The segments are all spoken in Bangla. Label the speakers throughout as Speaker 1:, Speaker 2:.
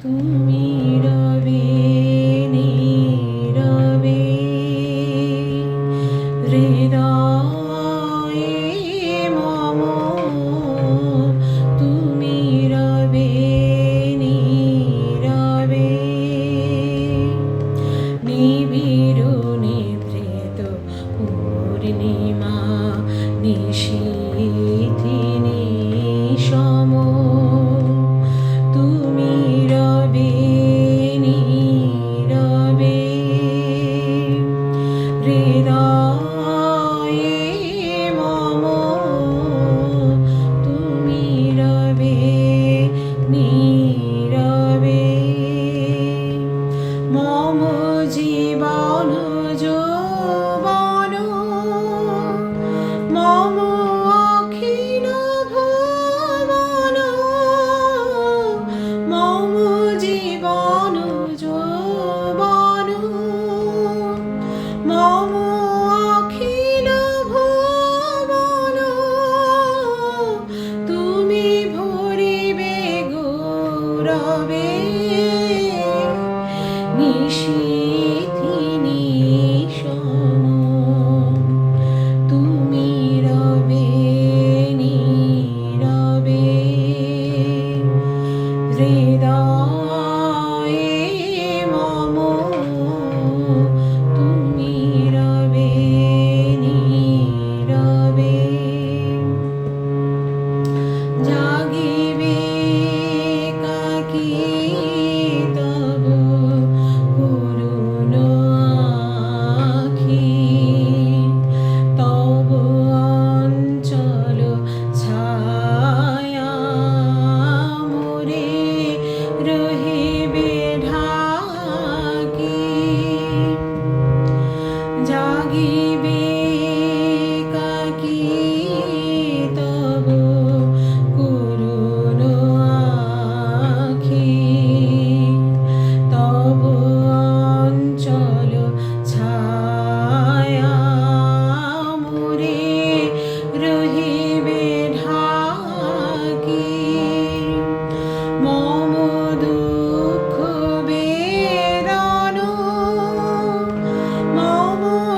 Speaker 1: তুমি রবি নীরবে হৃদয় মম অখিল ভুবন তুমি ভরিবে গৌরবে নিশী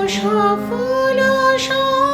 Speaker 1: সফল সা